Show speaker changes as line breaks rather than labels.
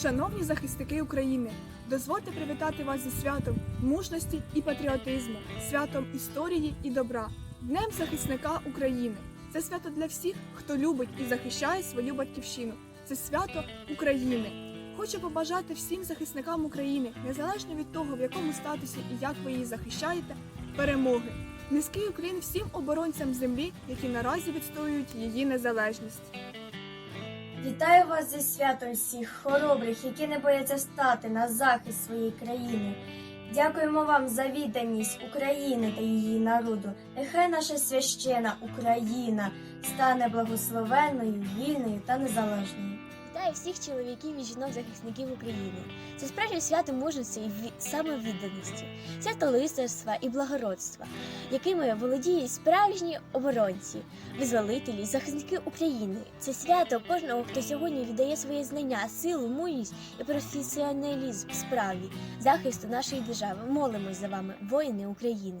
Шановні захисники України, дозвольте привітати вас зі святом мужності і патріотизму, святом історії і добра, Днем захисника України. Це свято для всіх, хто любить і захищає свою батьківщину. Це свято України. Хочу побажати всім захисникам України, незалежно від того, в якому статусі і як ви її захищаєте, перемоги. Низький уклін всім оборонцям землі, які наразі відстоюють її незалежність.
Вітаю вас зі святом всіх хоробрих, які не бояться стати на захист своєї країни. Дякуємо вам за відданість України та її народу. Нехай наша священа Україна стане благословенною, вільною та незалежною.
Вітаю всіх чоловіків і жінок-захисників України. Це справжнє свято мужності і самовідданості, свято лицарства і благородства, якими володіють справжні оборонці, визволителі, захисники України. Це свято кожного, хто сьогодні віддає своє знання, силу, мужність і професіоналізм в справі захисту нашої держави. Молимось за вами, воїни України.